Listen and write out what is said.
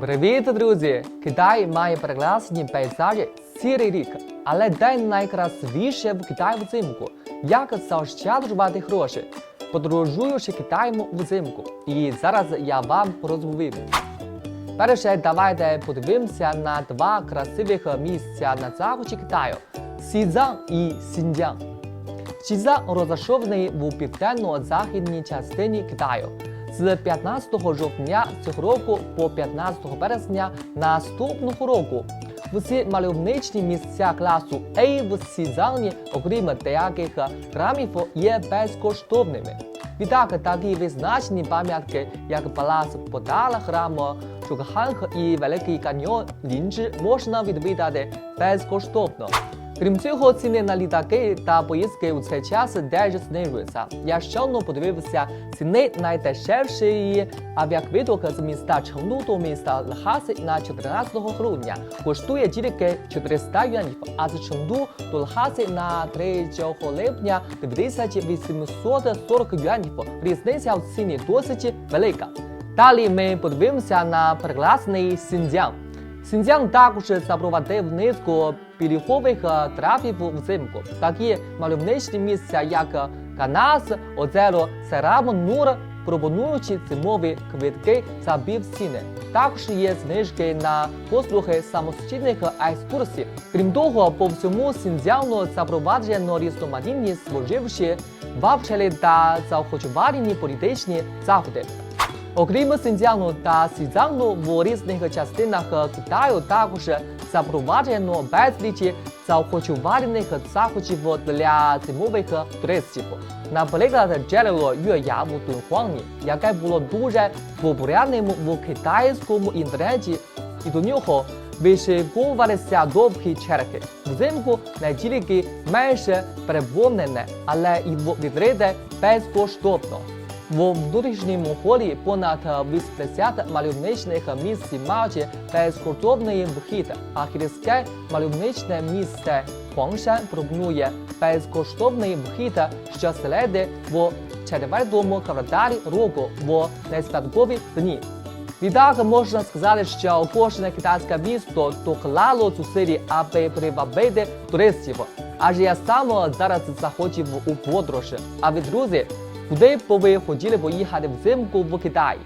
Привіт, друзі! Китай має прекрасні пейзажі цілий рік, але де найкрасивіше в Китаї взимку? Як заощаджувати гроші? Подорожуючи Китаєм взимку. І зараз я вам розповім. Перше, давайте подивимося на два красивих місця на заході Китаю Сізан і Сінджан. Сізан розташований у південно-західній частині Китаю. З 15 жовтня цього року по 15 березня наступного року. Всі мальовничні місця класу А в Сізані, окрім деяких храмів, є безкоштовними. Відтак такі визначені пам'ятки, як Палац Подала, храм Чукханг і Великий каньйон Лінджі можна відвідати безкоштовно. Крім цього, ціни на літаки та поїздки у цей час теж знижуються. Я щойно подивився ціни найдешевшої авіаквиток з міста Чengду до міста Лхаси на 14 грудня. Коштує тільки 400 юанів, а з Чengду до Лхаси на 3 липня 2840 юанів. Різниця в ціні досить велика. Далі ми подивимося на прекрасний Сінджан. Сінджан також запровадив низку пільгових е, трафів взимку. Такі мальовничні місця, як Канас, озеро Серам Нур, пропонуючи зимові квитки за півціни. Також є знижки на послуги самостійних екскурсій. Крім того, по всьому Сінджану запроваджено різноманітні споживчі вавчери та заохочувальні політичні заходи. Окрім Синьцзяну та Сізану, в різних частинах Китаю також запроваджено безліч заохочувальних заходів для зимових туристів. Наприклад, джерело Юя в Дунхуані, яке було дуже популярним в китайському інтернеті, і до нього вишикувалися довгі черги. Взимку не тільки менше переповнене, але і відкрите безкоштовно. В внутрішньому холі понад 80 мальовничних місць мають безкоштовний вхід, а гірське мальовничне місце Хуангшан пропонує безкоштовний вхід щоселеди в четвертому кварталі року в неспадкові дні. Відтак можна сказати, що кожне китайське місто доклало зусиль, аби привабити туристів. Аж я сам зараз захотів у подорож. А ви, друзі, куди б ви хотіли поїхати взимку в Китай?